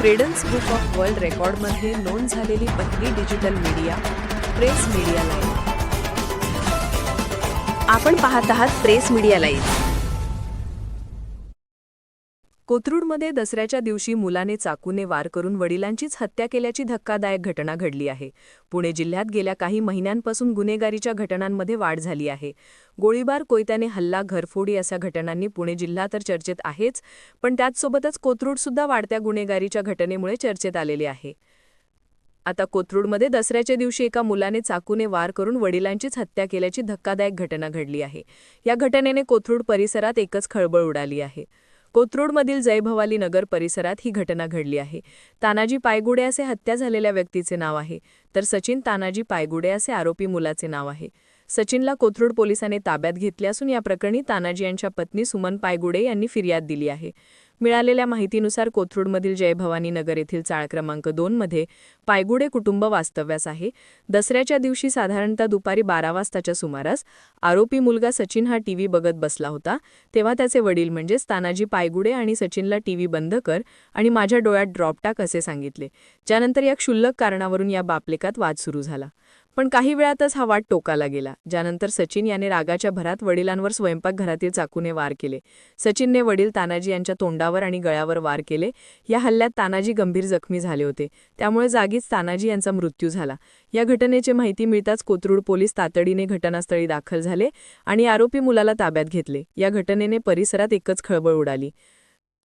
Credence book of world रेकॉर्डमध्ये नोंद झालेली पहिली digital media press media live आपण पाहत आहात प्रेस मीडिया लाईव्ह कोथरूडमध्ये दसऱ्याच्या दिवशी मुलाने चाकूने वार करून वडिलांचीच हत्या केल्याची धक्कादायक घटना घडली आहे. पुणे जिल्ह्यात गेल्या काही महिन्यांपासून गुन्हेगारीच्या घटनांमध्ये वाढ झाली आहे. गोळीबार कोयत्याने हल्ला घरफोडी अशा घटनांनी पुणे जिल्हा तर चर्चेत आहेच पण त्याचसोबतच कोथरूडसुद्धा वाढत्या गुन्हेगारीच्या घटनेमुळे चर्चेत आलेले आहे. आता कोथरूडमध्ये दसऱ्याच्या दिवशी एका मुलाने चाकूने वार करून वडिलांचीच हत्या केल्याची धक्कादायक घटना घडली आहे. या घटनेने कोथरूड परिसरात एकच खळबळ उडाली आहे. कोथरूडमधील जयभवाली नगर परिसरात ही घटना घडली आहे. तानाजी पायगुडे असे हत्या झालेल्या व्यक्तीचे नाव आहे तर सचिन तानाजी पायगुडे असे आरोपी मुलाचे नाव आहे. सचिनला कोथरूड पोलिसांनी ताब्यात घेतले असून या प्रकरणी तानाजी यांच्या पत्नी सुमन पायगुडे यांनी फिर्याद दिली आहे. मिळालेल्या माहितीनुसार कोथरूडमधील जयभवानी नगर येथील चाळ क्रमांक दोनमध्ये पायगुडे कुटुंब वास्तव्यास आहे. दसऱ्याच्या दिवशी साधारणतः दुपारी बारा वाजताच्या सुमारास आरोपी मुलगा सचिन हा टीव्ही बघत बसला होता. तेव्हा त्याचे वडील म्हणजेच तानाजी पायगुडे आणि सचिनला टीव्ही बंद कर आणि माझ्या डोळ्यात ड्रॉप टाक असे सांगितले. ज्यानंतर या क्षुल्लक कारणावरून या बापलेकात वाद सुरू झाला. पण काही वेळातच हा वाट टोकाला गेला ज्यानंतर सचिन याने रागाच्या भरात वडिलांवर स्वयंपाकघरातील चाकूने वार केले. सचिनने वडील तानाजी यांच्या तोंडावर आणि गळ्यावर वार केले. या हल्ल्यात तानाजी गंभीर जखमी झाले होते. त्यामुळे जागीच तानाजी यांचा मृत्यू झाला. या घटनेची माहिती मिळताच कोथरूड पोलीस तातडीने घटनास्थळी दाखल झाले आणि आरोपी मुलाला ताब्यात घेतले. या घटनेने परिसरात एकच खळबळ उडाली.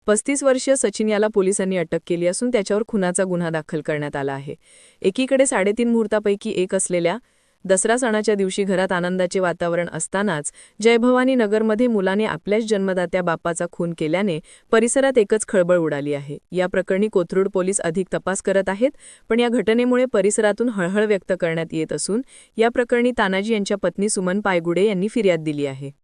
पस्तीस वर्षीय सचिन याला पोलिसांनी अटक केली असून त्याच्यावर खुनाचा गुन्हा दाखल करण्यात आला आहे. एकीकडे साडेतीन मुहूर्तापैकी एक असलेल्या दसरा सणाच्या दिवशी घरात आनंदाचे वातावरण असतानाच जयभवानी नगरमध्ये मुलाने आपल्याच जन्मदात्या बापाचा खून केल्याने परिसरात एकच खळबळ उडाली आहे. या प्रकरणी कोथरूड पोलीस अधिक तपास करत आहेत पण या घटनेमुळे परिसरातून हळहळ व्यक्त करण्यात येत असून या प्रकरणी तानाजी यांच्या पत्नी सुमन पायगुडे यांनी फिर्याद दिली आहे.